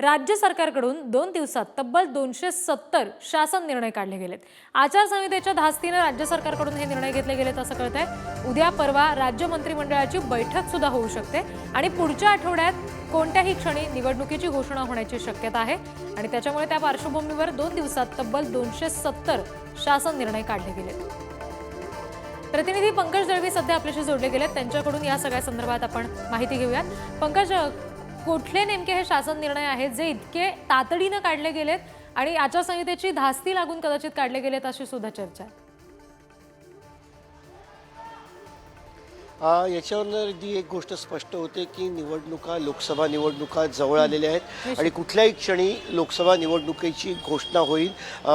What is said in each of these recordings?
राज्य सरकारकडून दोन दिवसात तब्बल दोनशे सत्तर शासन निर्णय काढले गेलेत. आचारसंहितेच्या धास्तीनं राज्य सरकारकडून हे निर्णय घेतले गेलेत असं कळत आहे उद्या परवा राज्य मंत्रिमंडळाची बैठक सुद्धा होऊ शकते आणि पुढच्या आठवड्यात कोणत्याही क्षणी निवडणुकीची घोषणा होण्याची शक्यता आहे. आणि त्याच्यामुळे त्या पार्श्वभूमीवर दोन दिवसात तब्बल दोनशे सत्तर शासन निर्णय काढले गेलेत. प्रतिनिधी पंकज दळवी सध्या आपल्याशी जोडले गेलेत. त्यांच्याकडून या सगळ्या संदर्भात आपण माहिती घेऊयात. पंकज कुठले नेमके हे शासन निर्णय आहेत जे इतके तातडीनं काढले गेलेत आणि आचारसंहितेची धास्ती लागून कदाचित काढले गेलेत अशी सुद्धा चर्चा आहे. याच्यावर जी एक गोष्ट स्पष्ट होते की निवडणुका लोकसभा निवडणुका जवळ आलेल्या आहेत आणि कुठल्याही क्षणी लोकसभा निवडणुकीची घोषणा होईल.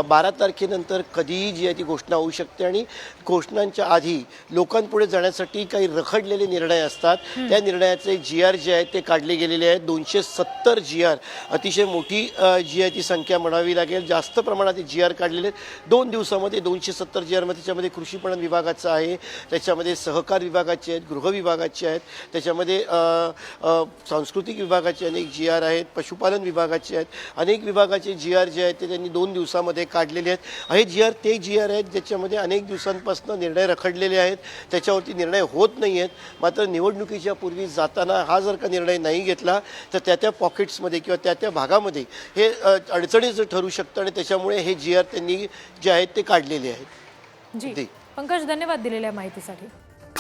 बारा तारखेनंतर कधीही जी आहे ती घोषणा होऊ शकते आणि घोषणांच्या आधी लोकांपुढे जाण्यासाठी काही रखडलेले निर्णय असतात. त्या निर्णयाचे जी आर जे आहेत ते काढले गेलेले आहेत. दोनशे सत्तर जी आर अतिशय मोठी जी आहे ती संख्या म्हणावी लागेल. जास्त प्रमाणात जी आर काढलेले आहेत. दोन दिवसामध्ये दोनशे सत्तर जी आरमध्ये त्याच्यामध्ये कृषी पणन विभागाचं आहे. त्याच्यामध्ये सहकार विभागाचे आहेत गृह विभागाचे आहेत. त्याच्यामध्ये अ, अ, सांस्कृतिक विभागाचे अनेक जी आर आहेत पशुपालन विभागाचे आहेत. अनेक विभागाचे जी आर जे आहेत ते त्यांनी दोन दिवसामध्ये काढलेले आहेत. हे जी आर ते जी आर आहेत ज्याच्यामध्ये अनेक दिवसांपासून निर्णय रखडलेले आहेत. त्याच्यावरती निर्णय होत नाही आहेत. मात्र निवडणुकीच्या पूर्वी जाताना हा जर का निर्णय नाही घेतला तर त्या त्या पॉकेट्समध्ये किंवा त्या त्या भागामध्ये हे अडचणीचं ठरू शकतं आणि त्याच्यामुळे हे जी आर त्यांनी जे आहेत ते काढलेले आहेत. जी. पंकज धन्यवाद दिलेल्या माहितीसाठी.